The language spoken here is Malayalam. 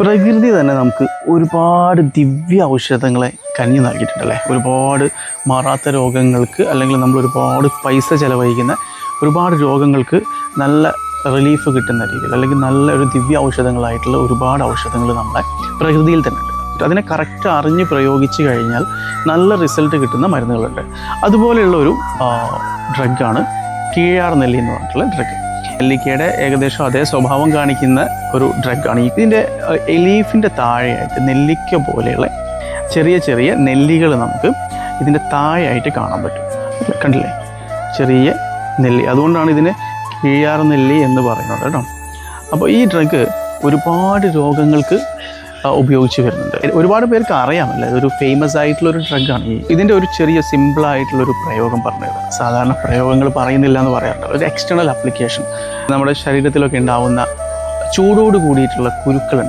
പ്രകൃതി തന്നെ നമുക്ക് ഒരുപാട് ദിവ്യ ഔഷധങ്ങളെ കഞ്ഞി നൽകിയിട്ടുണ്ടല്ലേ ഒരുപാട് മാറാത്ത രോഗങ്ങൾക്ക് അല്ലെങ്കിൽ നമ്മൾ ഒരുപാട് പൈസ ചിലവഴിക്കുന്ന ഒരുപാട് രോഗങ്ങൾക്ക് നല്ല റിലീഫ് കിട്ടുന്ന രീതിയിൽ അല്ലെങ്കിൽ നല്ല ഒരു ദിവ്യ ഔഷധങ്ങളായിട്ടുള്ള ഒരുപാട് ഔഷധങ്ങൾ നമ്മളെ പ്രകൃതിയിൽ തന്നെ ഉണ്ട്. അതിനെ കറക്റ്റ് അറിഞ്ഞ് പ്രയോഗിച്ച് കഴിഞ്ഞാൽ നല്ല റിസൾട്ട് കിട്ടുന്ന മരുന്നുകളുണ്ട്. അതുപോലെയുള്ള ഒരു ഡ്രഗാണ് കീഴാർ നെല്ലി എന്ന് പറഞ്ഞിട്ടുള്ള ഡ്രഗ് നെല്ലിക്കയുടെ ഏകദേശം അതേ സ്വഭാവം കാണിക്കുന്ന ഒരു ഡ്രഗാണ് ഇതിന്റെ എലീഫിന്റെ താഴെയായിട്ട് നെല്ലിക്ക പോലെയുള്ള ചെറിയ ചെറിയ നെല്ലികൾ നമുക്ക് ഇതിന്റെ താഴെയായിട്ട് കാണാൻ പറ്റും. കണ്ടില്ലേ? ചെറിയ നെല്ലി. അതുകൊണ്ടാണ് ഇതിന് കീഴാർ നെല്ലി എന്ന് പറയുന്നത് കേട്ടോ. അപ്പോൾ ഈ ഡ്രഗ് ഒരുപാട് രോഗങ്ങൾക്ക് ഉപയോഗിച്ച് വരുന്നുണ്ട്. ഒരുപാട് പേർക്ക് അറിയാമല്ലേ ഒരു ഫേമസ് ആയിട്ടുള്ള ഒരു ഡ്രഗാണ് ഈ ഇതിന്റെ ഒരു ചെറിയ സിമ്പിൾ ആയിട്ടുള്ള ഒരു പ്രയോഗം പറഞ്ഞത് സാധാരണ പ്രയോഗങ്ങൾ പറയുന്നില്ല എന്ന് പറയാറുണ്ട്. ഒരു എക്സ്റ്റേണൽ ആപ്ലിക്കേഷൻ നമ്മുടെ ശരീരത്തിലൊക്കെ ഉണ്ടാവുന്ന ചൂടോട് കൂടിയിട്ടുള്ള കുരുക്കളുണ്ട്.